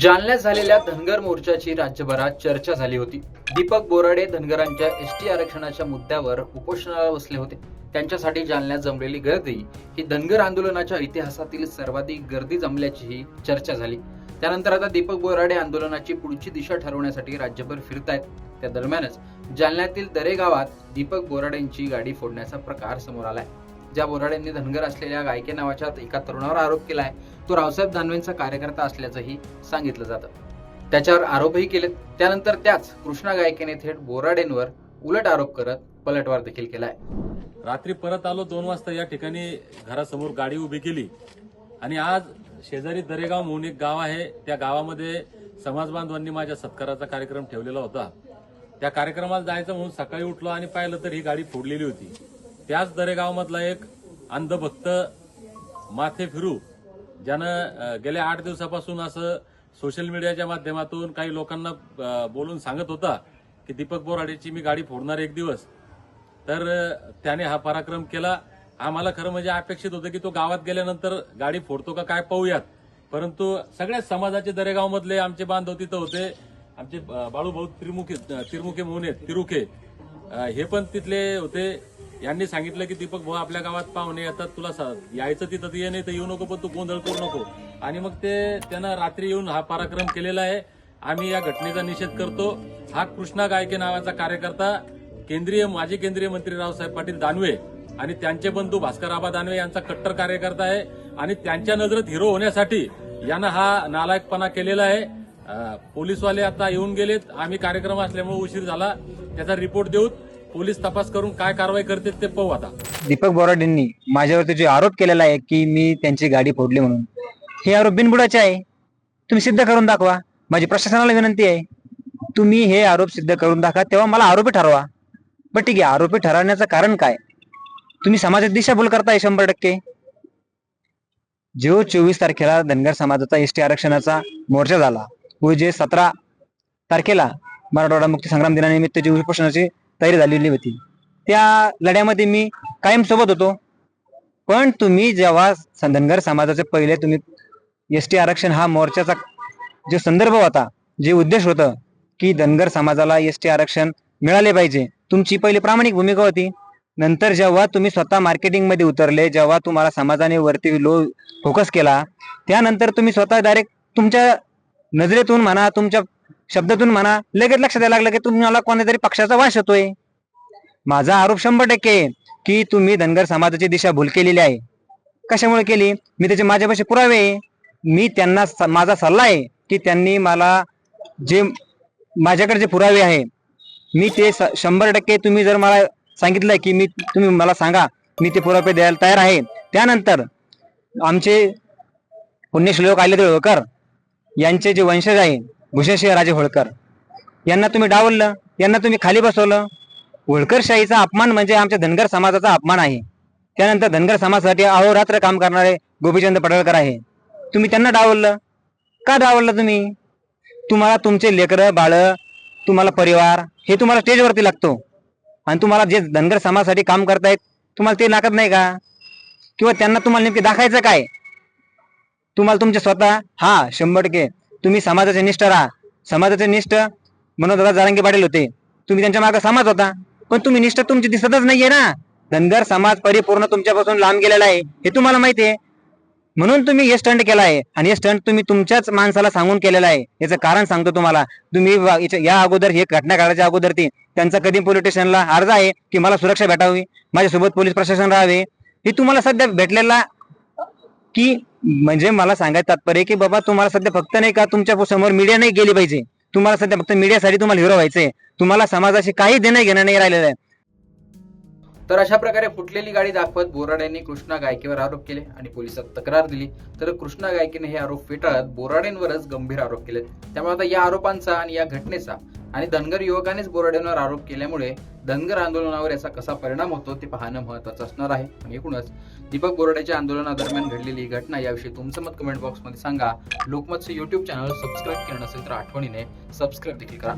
जालन्यात झालेल्या धनगर मोर्चाची राज्यभरात चर्चा झाली होती. दीपक बोराडे धनगरांच्या एस टी आरक्षणाच्या मुद्द्यावर उपोषणाला बसले होते. त्यांच्यासाठी जालन्यात जमलेली गर्दी ही धनगर आंदोलनाच्या इतिहासातील सर्वाधिक गर्दी जमल्याचीही चर्चा झाली. त्यानंतर आता दीपक बोराडे आंदोलनाची पुढची दिशा ठरवण्यासाठी राज्यभर फिरतायत. त्या दरम्यानच जालन्यातील दरे गावात दीपक बोराडेंची गाडी फोडण्याचा प्रकार समोर आलाय. ज्या बोराडेंनी धनगर असलेल्या गायके नावाच्या एका तरुणावर आरोप केला आहे तो रावसाहेब दानवेंचा कार्यकर्ता असल्याचंही सांगितलं जातं. त्याच्यावर आरोपही केलेत. त्यानंतर त्याच कृष्णा गायकेने थेट बोराडेंवर उलट आरोप करत पलटवार देखील केलाय. रात्री परत आलो दोन वाजता या ठिकाणी घरासमोर गाडी उभी केली. आणि आज शेजारी दरेगाव म्हणून एक गाव आहे. त्या गावामध्ये समाज बांधवांनी माझ्या सत्काराचा कार्यक्रम ठेवलेला होता. त्या कार्यक्रमाला जायचं म्हणून सकाळी उठलो आणि पाहिलं तर ही गाडी फोडलेली होती. त्याच दरेगावमधला एक अंधभक्त माथे फिरू ज्यानं गेल्या आठ दिवसापासून असं सोशल मीडियाच्या माध्यमातून काही लोकांना बोलून सांगत होता की दीपक बोराडेची मी गाडी फोडणार एक दिवस. तर त्याने हा पराक्रम केला. आम्हाला खरं म्हणजे अपेक्षित होतं की तो गावात गेल्यानंतर गाडी फोडतो का काय पाहूयात. परंतु सगळ्याच समाजाचे दरेगावमधले आमचे बांधव तिथं होते. आमचे बाळूभाऊ त्रिमुखे तिरमुखे मोहने आहेत तिरुखे. हे पण तिथले होते. यांनी सांगितलं की दीपक भाऊ आपल्या गावात पाहुणे येतात तुला यायचं तिथं ये नाही तर येऊ नको पण तू गोंधळ करू नको. आणि मग ते त्यानं रात्री येऊन हा पराक्रम केलेला आहे. आम्ही या घटनेचा निषेध करतो. हा कृष्णा गायके नावाचा कार्यकर्ता केंद्रीय माजी केंद्रीय मंत्री रावसाहेब पाटील दानवे आणि त्यांचे बंधू भास्कर आबा दानवे यांचा कट्टर कार्यकर्ता आहे. आणि त्यांच्या नजरेत हिरो होण्यासाठी यानं हा नालायकपणा केलेला आहे. पोलीसवाले आता येऊन गेलेत. आम्ही कार्यक्रम असल्यामुळे उशीर झाला. त्याचा रिपोर्ट देऊत. पोलीस तपास करून काय कारवाई करते ते पाहू आता. दीपक बोराडेंनी माझ्यावरती जो आरोप केलेला आहे की मी त्यांची गाडी फोडली म्हणून हे आरोप बिनबुडाचे आहे. तुम्ही सिद्ध करून दाखवा. माझी प्रशासनाला विनंती आहे. तुम्ही हे आरोप सिद्ध करून दाखवा. तेव्हा मला आरोपी ठरवा. पण ठीक आहे आरोपी ठरवण्याचं कारण काय? तुम्ही समाजात दिशाभूल करताय शंभर टक्के. जो चोवीस तारखेला धनगर समाजाचा एस टी आरक्षणाचा मोर्चा झाला व जे सतरा तारखेला मराठवाडा मुक्ती संग्राम दिनानिमित्त जे उपोषणाची तयारी झालेली होती. त्या लढ्यामध्ये मी कायम सोबत होतो. पण तुम्ही जेव्हा धनगर समाजाचे पहिले तुम्ही एस टी आरक्षण हा मोर्चाचा जो संदर्भ होता जे उद्देश होतं की धनगर समाजाला एस टी आरक्षण मिळाले पाहिजे तुमची पहिली प्रामाणिक भूमिका होती. नंतर जेव्हा तुम्ही स्वतः मार्केटिंगमध्ये उतरले जेव्हा तुम्हाला समाजाने वरती लो फोकस केला त्यानंतर तुम्ही स्वतः डायरेक्ट तुमच्या नजरेतून म्हणा तुमच्या शब्दातून म्हणा लगेच लक्षात यायला लागलं की तुम्हाला कोणत्यातरी पक्षाचा वास होतोय. माझा आरोप शंभर टक्के की तुम्ही धनगर समाजाची दिशा भूल केलेली आहे. कशामुळे केली? मी त्याचे माझ्यापाशी पुरावे मी त्यांना स- माझा सल्ला आहे की त्यांनी मला जे माझ्याकडे जे पुरावे आहे मी ते स- शंभर टक्के तुम्ही जर मला सांगितलं की मी तुम्ही मला सांगा मी ते पुरावे द्यायला तयार आहे. त्यानंतर आमचे पुण्यश्लोक आले होळकर यांचे जे वंशज आहे भूषणसिंह राजे होळकर. यांना तुम्ही डावललं यांना तुम्ही खाली बसवलं. होळकरशाहीचा अपमान म्हणजे आमच्या धनगर समाजाचा अपमान आहे. त्यानंतर धनगर समाजासाठी अहोरात्र काम करणारे गोपीचंद पडळकर आहे. तुम्ही त्यांना डावललं. का डावललं तुम्ही? तुम्हाला तुमचे लेकरं बाळ तुम्हाला परिवार हे तुम्हाला स्टेजवरती लागतो. आणि तुम्हाला जे धनगर समाजासाठी काम करतायत तुम्हाला ते लागत नाही का? किंवा त्यांना तुम्हाला नेमके दाखायचं काय? तुम्हाला तुमचे स्वतः हा शंभर टक्के तुम्ही समाजाचे निष्ठ राहा. समाजाचे निष्ठ मनोदादा जारंगे पाटील होते. तुम्ही त्यांच्या मागे समाज होता. पण तुम्ही निष्ठ तुमची दिसतच नाहीये ना. धनगर समाज परिपूर्ण तुमच्यापासून लांब गेलेला आहे. हे तुम्हाला माहिती आहे. म्हणून तुम्ही हे स्टंट केला आहे. आणि हे स्टंट तुम्ही तुमच्याच माणसाला सांगून केलेलं आहे. याचं कारण सांगतो तुम्हाला. तुम्ही या अगोदर हे घटना काढायच्या अगोदर ती त्यांचा कधी पोलीस स्टेशनला अर्ज आहे की मला सुरक्षा भेटावी. माझ्यासोबत पोलीस प्रशासन राहावे. हे तुम्हाला सध्या भेटलेला की म्हणजे मला सांगायचं तात्पर्य की बाबा तुम्हाला सध्या फक्त नाही का तुमच्यासमोर मीडिया नाही गेली पाहिजे. तुम्हाला सध्या फक्त मीडियासाठी तुम्हाला हिरो व्हायचंय. तुम्हाला समाजाशी काही देणं घेणं नाही राहिलेलं आहे. तर अशा प्रकारे फुटलेली गाडी दाखवत बोराडेंनी कृष्णा गायकेवर आरोप केले आणि पोलिसात तक्रार दिली. तर कृष्णा गायकेने हे आरोप फेटाळत बोराडेंवरच गंभीर आरोप केले त्यामुळे आता या आरोपांचा आणि या घटनेचा आणि धनगर युवकानेच बोराडेंवर आरोप केल्यामुळे धनगर आंदोलनावर याचा कसा परिणाम होतो ते पाहणं महत्वाचं असणार आहे. आणि एकूणच दीपक बोराडेच्या आंदोलनादरम्यान घडलेली ही घटना याविषयी तुमचं मत कमेंट बॉक्समध्ये सांगा. लोकमतचं युट्यूब चॅनल सबस्क्राईब केलं नसेल तर आठवणीने सबस्क्राईब देखील करा.